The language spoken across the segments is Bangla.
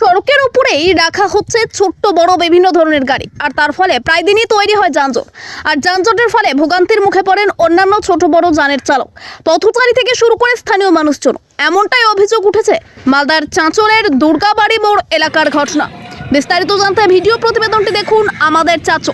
সড়কের উপরেই রাখা হচ্ছে ছোট্ট, বড় বিভিন্ন ধরনের গাড়ি। আর তার ফলে প্রায় দিনই তৈরি হয় যানজট। আর যানজটের ফলে ভোগান্তির মুখে পড়েন অন্যান্য ছোট, বড় যানের চালক। পথচারী থেকে শুরু করে স্থানীয় মানুষজন। এমনটাই অভিযোগ উঠেছে মালদার চাঁচলের দুর্গাবাড়ি মোড় এলাকার ঘটনা। বিস্তারিত জানতে ভিডিও প্রতিবেদনটি দেখুন আমাদের চাচো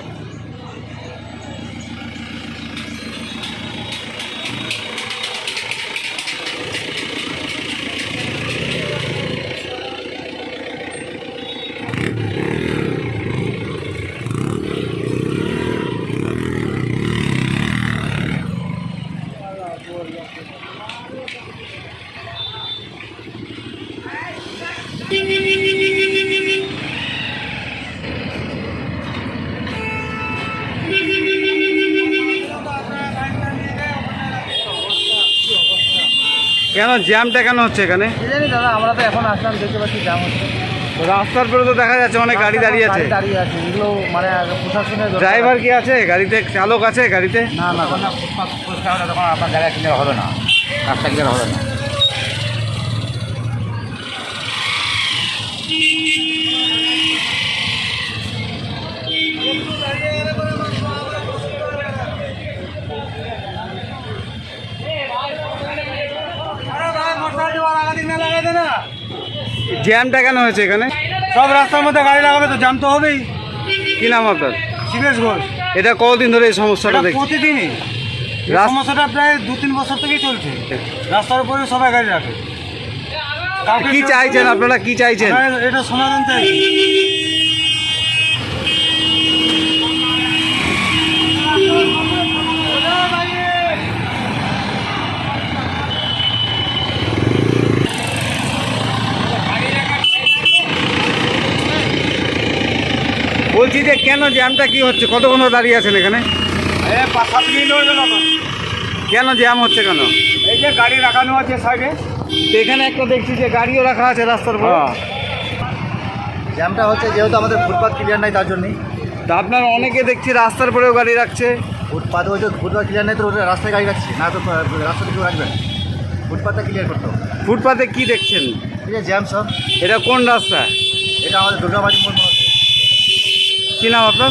কেন জ্যামটা কেন হচ্ছে এখানে? জানি দাদা আমরা তো এখন আসলাম দেখতে পাচ্ছি জ্যাম হচ্ছে। রাস্তার পরে তো দেখা যাচ্ছে অনেক গাড়ি দাঁড়িয়ে আছে। দাঁড়িয়ে আছে এগুলো মানে প্রশাসনের। ড্রাইভার কি আছে? গাড়িতে চালক আছে গাড়িতে? না না তখন আপনার জায়গা ক্লিয়ার হবে না। রাস্তা ক্লিয়ার হবে না। জ্যামটা কেন হয়েছে এখানে। সব রাস্তার মধ্যে গাড়ি লাগাবে তো জ্যাম তো হবেই। কি নাম আপনার? শিবেশ ঘোষ। এটা কতদিন ধরে এই সমস্যাটা দেখছি প্রতিদিনই। সমস্যাটা প্রায় দু তিন বছর থেকেই চলছে। রাস্তার উপরে সবাই গাড়ি রাখে। কি চাইছেন আপনারা? কি চাইছেন? এটা সমাধান চাই বলছি যে কেন জ্যামটা কি হচ্ছে? কতক্ষণ দাঁড়িয়ে আছেন এখানে? হয়ে কেন জ্যাম হচ্ছে কেন? এই যে গাড়ি রাখানো আছে সাইডে। এখানে একটা দেখছি যে গাড়িও রাখা আছে রাস্তার পর জ্যামটা হচ্ছে যেহেতু আমাদের ফুটপাথ ক্লিয়ার নাই তার জন্যই। তা আপনার অনেকে দেখছি রাস্তার পরেও গাড়ি রাখছে। ফুটপাথ হচ্ছে ফুটপাথ ক্লিয়ার নেই তো ওটা রাস্তায় গাড়ি রাখছি। না তো রাস্তাতে কেউ রাখবেন ফুটপাথটা ক্লিয়ার করতে ফুটপাথে ফুটপাতে কি দেখছেন? ঠিক আছে জ্যাম সব। এটা কোন রাস্তা? এটা আমাদের দুর্গাবাড়ি মোড়। কি নাম আপনার?